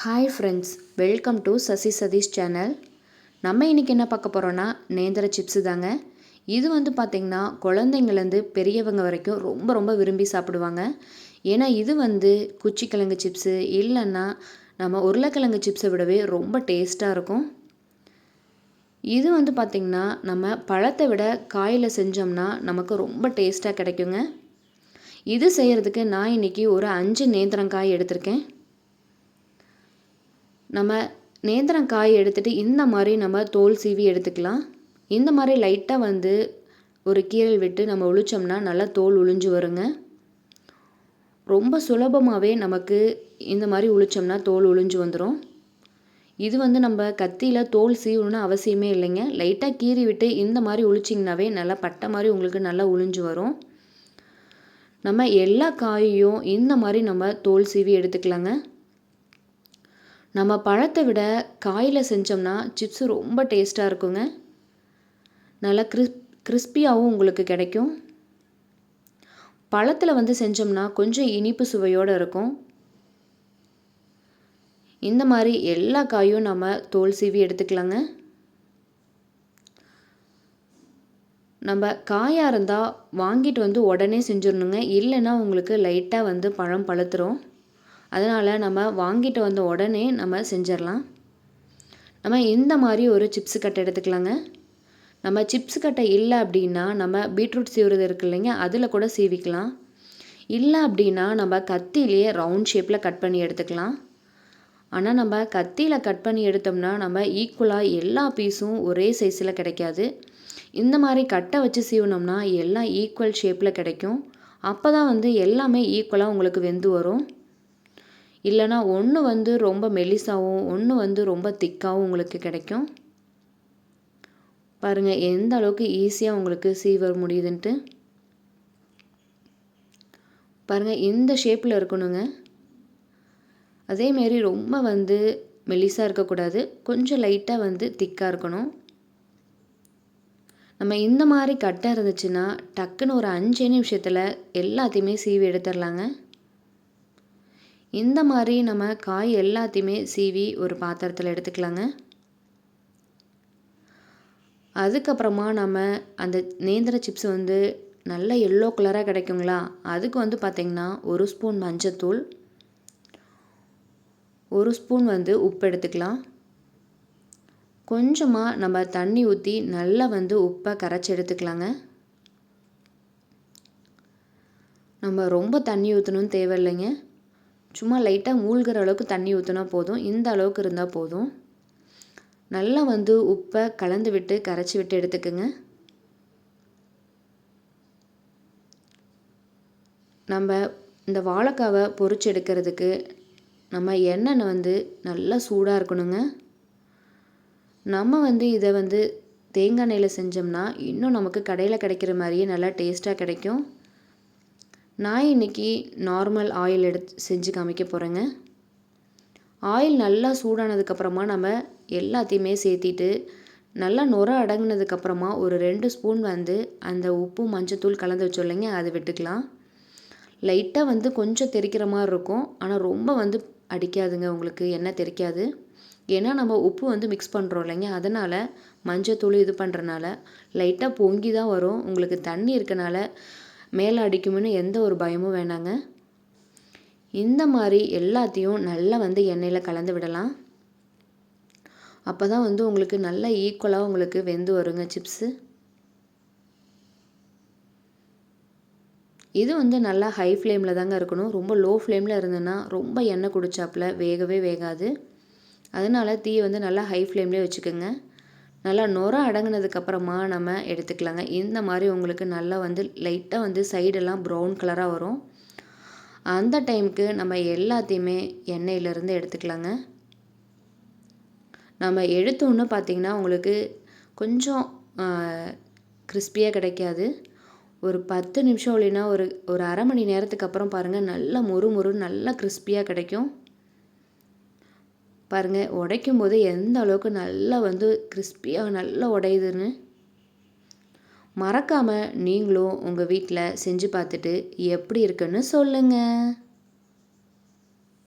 Hi friends welcome to Sasi Satish channel நம்ம இன்றைக்கி என்ன பார்க்க போகிறோன்னா நேந்திர சிப்ஸு தாங்க. இது வந்து பார்த்திங்கன்னா குழந்தைங்கலேருந்து பெரியவங்க வரைக்கும் ரொம்ப ரொம்ப விரும்பி சாப்பிடுவாங்க. ஏன்னா இது வந்து குச்சிக்கிழங்கு சிப்ஸு இல்லைன்னா நம்ம உருளைக்கிழங்கு சிப்ஸை விடவே ரொம்ப டேஸ்ட்டாக இருக்கும். இது வந்து பார்த்திங்கன்னா நம்ம பழத்தை விட காயில் செஞ்சோம்னா நமக்கு ரொம்ப டேஸ்ட்டாக கிடைக்குங்க. இது செய்கிறதுக்கு நான் இன்றைக்கி ஒரு அஞ்சு நேந்திரங்காய் எடுத்திருக்கேன். நம்ம நேந்திரம் காய் எடுத்துகிட்டு இந்த மாதிரி நம்ம தோல் சீவி எடுத்துக்கலாம். இந்த மாதிரி லைட்டாக வந்து ஒரு கீரல் விட்டு நம்ம உளிச்சோம்னா நல்லா தோல் உளிஞ்சு வருங்க. ரொம்ப சுலபமாகவே நமக்கு இந்த மாதிரி உளிச்சோம்னா தோல் உளிஞ்சு வந்துடும் இது வந்து நம்ம கத்தியில் தோல் சீவணும்னு அவசியமே இல்லைங்க. லைட்டாக கீறி விட்டு இந்த மாதிரி உளிச்சிங்கனாவே நல்லா பட்டை மாதிரி உங்களுக்கு நல்லா உளிஞ்சு வரும். நம்ம எல்லா காயையும் இந்த மாதிரி நம்ம தோல் சீவி எடுத்துக்கலாங்க. நம்ம பழத்தை விட காயில் செஞ்சோம்னா சிப்ஸு ரொம்ப டேஸ்ட்டாக இருக்குங்க. நல்லா கிறிஸ் கிறிஸ்பியாகவும் உங்களுக்கு கிடைக்கும். பழத்தில் வந்து செஞ்சோம்னா கொஞ்சம் இனிப்பு சுவையோடு இருக்கும். இந்த மாதிரி எல்லா காயும் நம்ம தோல் சீவி எடுத்துக்கலாங்க. நம்ம காயாக இருந்தால் வாங்கிட்டு வந்து உடனே செஞ்சிடணுங்க. இல்லைன்னா உங்களுக்கு லைட்டாக வந்து பழம் பழுத்துரும். அதனால் நம்ம வாங்கிட்டு வந்த உடனே நம்ம செஞ்சிடலாம். நம்ம இந்த மாதிரி ஒரு சிப்ஸு கட்டை எடுத்துக்கலாங்க. நம்ம சிப்ஸ் கட்டை இல்லை அப்படின்னா நம்ம பீட்ரூட் சீவுறது இருக்கு இல்லைங்க அதில் கூட சீவிக்கலாம். இல்லை அப்படின்னா நம்ம கத்திலேயே ரவுண்ட் ஷேப்பில் கட் பண்ணி எடுத்துக்கலாம். ஆனால் நம்ம கத்தியில் கட் பண்ணி எடுத்தோம்னா நம்ம ஈக்குவலாக எல்லா பீஸும் ஒரே சைஸில் கிடைக்காது. இந்த மாதிரி கட்டை வச்சு சீவினோம்னா எல்லாம் ஈக்குவல் ஷேப்பில் கிடைக்கும். அப்போ தான் வந்து எல்லாமே ஈக்குவலாக உங்களுக்கு வெந்து வரும். இல்லைனா ஒன்று வந்து ரொம்ப மெலிசாகவும் ஒன்று வந்து ரொம்ப திக்காகவும் உங்களுக்கு கிடைக்கும். பாருங்கள் எந்த அளவுக்கு ஈஸியாக உங்களுக்கு சீவர் முடியுதுன்ட்டு. பாருங்கள் இந்த ஷேப்பில் இருக்கணுங்க. அதேமாரி ரொம்ப வந்து மெலிசாக இருக்கக்கூடாது. கொஞ்சம் லைட்டாக வந்து திக்காக இருக்கணும். நம்ம இந்த மாதிரி கட்டாக இருந்துச்சுன்னா டக்குன்னு ஒரு அஞ்சு நிமிஷத்தில் எல்லாத்தையுமே சீவி எடுத்துடலாங்க. இந்த மாதிரி நம்ம காய் எல்லாத்தையுமே சீவி ஒரு பாத்திரத்தில் எடுத்துக்கலாங்க. அதுக்கப்புறமா நம்ம அந்த நேந்திர சிப்ஸ் வந்து நல்ல எல்லோ கலராக கிடைக்குங்களா? அதுக்கு வந்து பார்த்திங்கன்னா ஒரு ஸ்பூன் மஞ்சத்தூள் ஒரு ஸ்பூன் வந்து உப்பு எடுத்துக்கலாம். கொஞ்சமாக நம்ம தண்ணி ஊற்றி நல்லா வந்து உப்பை கரைச்சி எடுத்துக்கலாங்க. நம்ம ரொம்ப தண்ணி ஊற்றணும்னு தேவையில்லைங்க. சும்மா லைட்டாக மூழ்கிற அளவுக்கு தண்ணி ஊற்றினா போதும். இந்த அளவுக்கு இருந்தால் போதும். நல்லா வந்து உப்பை கலந்து விட்டு கரைச்சி விட்டு எடுத்துக்கோங்க. நம்ம இந்த வாழைக்காவை பொறிச்சு எடுக்கிறதுக்கு நம்ம எண்ணெய் வந்து நல்லா சூடாக இருக்கணுங்க. நம்ம வந்து இதை வந்து தேங்காய் எண்ணெயில் செஞ்சோம்னா இன்னும் நமக்கு கடையில் கிடைக்கிற மாதிரியே நல்லா டேஸ்ட்டாக கிடைக்கும். நான் இன்றைக்கி நார்மல் ஆயில் எடுத்து செஞ்சு காமிக்க போகிறேங்க ஆயில் நல்லா சூடானதுக்கப்புறமா நம்ம எல்லாத்தையுமே சேர்த்திட்டு நல்லா நுர அடங்கினதுக்கப்புறமா ஒரு ரெண்டு ஸ்பூன் வந்து அந்த உப்பு மஞ்சத்தூள் கலந்து வச்சோம் இல்லைங்க அதை விட்டுக்கலாம். லைட்டாக வந்து கொஞ்சம் தெரிக்கிற மாதிரி இருக்கும். ஆனால் ரொம்ப வந்து அடிக்காதுங்க உங்களுக்கு எண்ணெய் தெரிக்காது. ஏன்னா நம்ம உப்பு வந்து மிக்ஸ் பண்ணுறோம் இல்லைங்க அதனால் மஞ்சத்தூள் இது பண்ணுறனால லைட்டாக பொங்கி தான் வரும். உங்களுக்கு தண்ணி இருக்கனால மேலே அடிக்கும்னு எந்த ஒரு பயமும் வேணாங்க. இந்த மாதிரி எல்லாத்தையும் நல்லா வந்து எண்ணெயில் கலந்து விடலாம். அப்போ தான் வந்து உங்களுக்கு நல்லா ஈக்குவலாக உங்களுக்கு வெந்து வருங்க சிப்ஸு இது வந்து நல்லா ஹை ஃப்ளேமில் தாங்க இருக்கணும். ரொம்ப லோ ஃப்ளேமில் இருந்ததுன்னா ரொம்ப எண்ணெய் குடிச்சாப்பில் வேகவே வேகாது. அதனால் தீயை வந்து நல்லா ஹை ஃப்ளேம்லேயே வச்சுக்கோங்க. நல்லா நுர அடங்கினதுக்கப்புறமா நம்ம எடுத்துக்கலாங்க. இந்த மாதிரி உங்களுக்கு நல்லா வந்து லைட்டாக வந்து சைடெல்லாம் ப்ரௌன் கலராக வரும். அந்த டைமுக்கு நம்ம எல்லாத்தையுமே எண்ணெயிலேருந்து எடுத்துக்கலாங்க. நம்ம எடுத்தோன்னு பார்த்திங்கன்னா உங்களுக்கு கொஞ்சம் கிறிஸ்பியாக கிடைக்காது. ஒரு பத்து நிமிஷம் இல்லைன்னா ஒரு ஒரு அரை மணி நேரத்துக்கு அப்புறம் பாருங்கள் நல்லா மொறு மொறு நல்லா கிறிஸ்பியாக கிடைக்கும். பாருங்கள் உடைக்கும் போது எந்த அளவுக்கு நல்லா வந்து கிறிஸ்பியாக நல்லா உடையுதுன்னு. மறக்காமல் நீங்களும் உங்கள் வீட்டில் செஞ்சு பார்த்துட்டு எப்படி இருக்குன்னு சொல்லுங்கள்